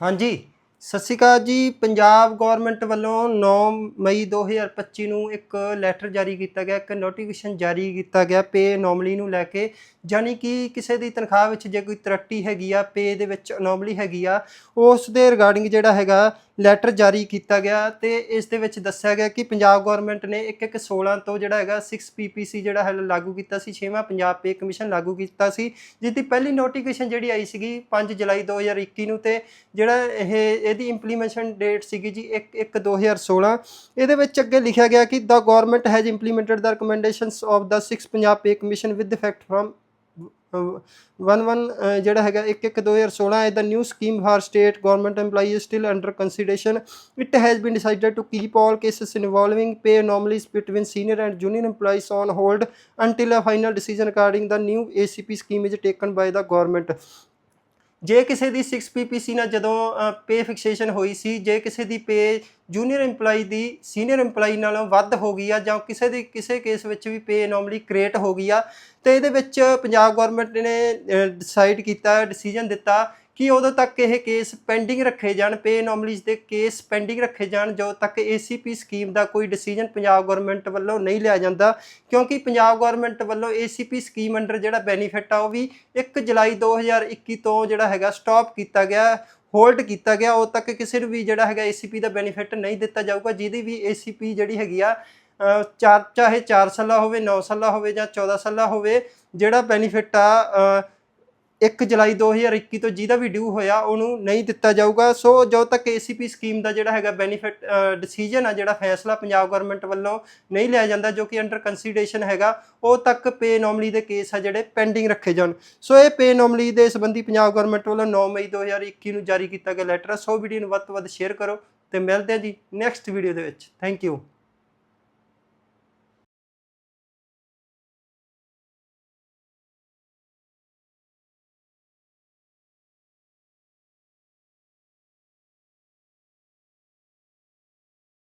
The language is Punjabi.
ਹਾਂਜੀ, ਸਤਿ ਸ਼੍ਰੀ ਅਕਾਲ ਜੀ। ਪੰਜਾਬ ਗਵਰਨਮੈਂਟ ਵੱਲੋਂ 9 ਮਈ 2025 ਨੂੰ ਇੱਕ ਲੈਟਰ ਜਾਰੀ ਕੀਤਾ ਗਿਆ, ਇੱਕ ਨੋਟੀਫਿਕੇਸ਼ਨ ਜਾਰੀ ਕੀਤਾ ਗਿਆ ਪੇ ਅਨੋਮਲੀ ਨੂੰ ਲੈ ਕੇ। ਯਾਨੀ ਕਿ ਕਿਸੇ ਦੀ ਤਨਖਾਹ ਵਿੱਚ ਜੇ ਕੋਈ ਤਰੱਟੀ ਹੈਗੀ ਆ, ਪੇ ਦੇ ਵਿੱਚ ਅਨੋਮਲੀ ਹੈਗੀ ਆ, ਉਸ ਦੇ ਰਿਗਾਰਡਿੰਗ ਜਿਹੜਾ ਹੈਗਾ ਲੈਟਰ ਜਾਰੀ ਕੀਤਾ ਗਿਆ ਤੇ ਇਸ ਦੇ ਵਿੱਚ ਦੱਸਿਆ ਗਿਆ ਕਿ ਪੰਜਾਬ ਗਵਰਨਮੈਂਟ ਨੇ 1-1-16 ਤੋਂ ਜਿਹੜਾ ਹੈਗਾ 6 ਪੀਪੀਸੀ ਜਿਹੜਾ ਹੈ ਲਾਗੂ ਕੀਤਾ ਸੀ 6ਵਾਂ ਪੰਜਾਬ ਪੇ ਕਮਿਸ਼ਨ ਲਾਗੂ ਕੀਤਾ ਸੀ ਜਿਸ ਦੀ ਪਹਿਲੀ ਨੋਟੀਫਿਕੇਸ਼ਨ ਜਿਹੜੀ ਆਈ ਸੀਗੀ 5 ਜੁਲਾਈ 2021 ਨੂੰ ਤੇ ਜਿਹੜਾ ਇਹ, ਇਹਦੀ ਇੰਪਲੀਮੈਂਟੇਸ਼ਨ ਡੇਟ ਸੀਗੀ ਜੀ 1-1-2016 ਇਹਦੇ ਵਿੱਚ ਅੱਗੇ ਲਿਖਿਆ ਗਿਆ ਕਿ the government has implemented the recommendations of the 6 Punjab pay commission with effect from 11 ਜਿਹੜਾ ਹੈਗਾ 11 2016 is the new scheme for state government EMPLOYEE is still under consideration it has been decided to keep all cases involving pay anomalies between senior and junior EMPLOYEES on hold until a final decision regarding the new ACP scheme is taken by the government ਜੇ ਕਿਸੇ ਦੀ 6 ਪੀਪੀਸੀ ਨਾਲ ਜਦੋਂ ਪੇ ਫਿਕਸੇਸ਼ਨ ਹੋਈ ਸੀ, ਜੇ ਕਿਸੇ ਦੀ ਪੇ ਜੂਨੀਅਰ EMPLOYE ਦੀ ਸੀਨੀਅਰ EMPLOYE ਨਾਲੋਂ ਵੱਧ ਹੋ ਗਈ ਆ, ਜਾਂ ਕਿਸੇ ਦੀ, ਕਿਸੇ ਕੇਸ ਵਿੱਚ ਵੀ ਪੇ ਅਨੋਮਲੀ ਕ੍ਰੀਏਟ ਹੋ ਗਈ ਆ, ਤੇ ਇਹਦੇ ਵਿੱਚ ਪੰਜਾਬ ਗਵਰਨਮੈਂਟ ਨੇ ਡਿਸਾਈਡ ਕੀਤਾ ਡਿਸੀਜਨ ਦਿੱਤਾ ਕਿ ਉਦੋਂ ਤੱਕ ਇਹ ਕੇਸ ਪੈਂਡਿੰਗ ਰੱਖੇ ਜਾਣ ਪੇ ਅਨੋਮਲੀਜ਼ ਦੇ ਕੇਸ ਪੈਂਡਿੰਗ ਰੱਖੇ ਜਾਣ, ਜਦੋਂ ਤੱਕ ACP ਸਕੀਮ ਦਾ ਕੋਈ ਡਿਸੀਜਨ ਪੰਜਾਬ ਗਵਰਨਮੈਂਟ ਵੱਲੋਂ ਨਹੀਂ ਲਿਆ ਜਾਂਦਾ, ਕਿਉਂਕਿ ਪੰਜਾਬ ਗਵਰਨਮੈਂਟ ਵੱਲੋਂ ACP ਸਕੀਮ ਅੰਡਰ ਜਿਹੜਾ ਬੈਨੀਫਿਟ ਆ ਉਹ ਵੀ 1 ਜੁਲਾਈ 2021 ਤੋਂ ਜਿਹੜਾ ਹੈਗਾ ਸਟਾਪ ਕੀਤਾ ਗਿਆ ਹੋਲਡ ਕੀਤਾ ਗਿਆ, ਉਦੋਂ ਤੱਕ ਕਿਸੇ ਨੂੰ ਵੀ ਜਿਹੜਾ ਹੈਗਾ ACP ਦਾ ਬੈਨੀਫਿਟ ਨਹੀਂ ਦਿੱਤਾ ਜਾਊਗਾ, ਜਿਹਦੀ ਵੀ ACP ਜਿਹੜੀ ਹੈਗੀ ਆ ਚਾਰ, ਚਾਹੇ 4 ਸਾਲਾ ਹੋਵੇ 9 ਸਾਲਾ ਹੋਵੇ ਜਾਂ 14 ਸਾਲਾ ਹੋਵੇ, ਜਿਹੜਾ ਬੈਨੀਫਿਟ ਆ 1 ਜੁਲਾਈ 2021 ਤੋਂ ਜਿਹਦਾ ਵੀ ਡਿਊ ਹੋਇਆ, ਉਹਨੂੰ ਨਹੀਂ ਦਿੱਤਾ ਜਾਊਗਾ। ਸੋ ਜਦੋਂ ਤੱਕ ACP ਸਕੀਮ ਦਾ ਜਿਹੜਾ ਹੈਗਾ ਬੈਨੀਫਿਟ ਡਿਸੀਜਨ ਆ, ਜਿਹੜਾ ਫੈਸਲਾ ਪੰਜਾਬ ਗਵਰਨਮੈਂਟ ਵੱਲੋਂ ਨਹੀਂ ਲਿਆ ਜਾਂਦਾ, ਜੋ ਕਿ ਅੰਡਰ ਕੰਸੀਡਰੇਸ਼ਨ ਹੈਗਾ, ਉਹ ਤੱਕ ਪੇ ਅਨੋਮਲੀ ਦੇ ਕੇਸ ਆ ਜਿਹੜੇ ਪੈਂਡਿੰਗ ਰੱਖੇ ਜਾਣ। ਸੋ ਇਹ ਪੇ ਅਨੋਮਲੀ ਦੇ ਸੰਬੰਧੀ ਪੰਜਾਬ ਗਵਰਨਮੈਂਟ ਵੱਲੋਂ 9 ਮਈ 2021 ਨੂੰ ਜਾਰੀ ਕੀਤਾ ਗਿਆ ਲੈਟਰ ਆ। ਸੋ ਵੀਡੀਓ ਨੂੰ ਵੱਧ ਤੋਂ ਵੱਧ ਸ਼ੇਅਰ ਕਰੋ ਤੇ ਮਿਲਦੇ ਹਾਂ ਜੀ ਨੈਕਸਟ ਵੀਡੀਓ ਦੇ ਵਿੱਚ। Thank you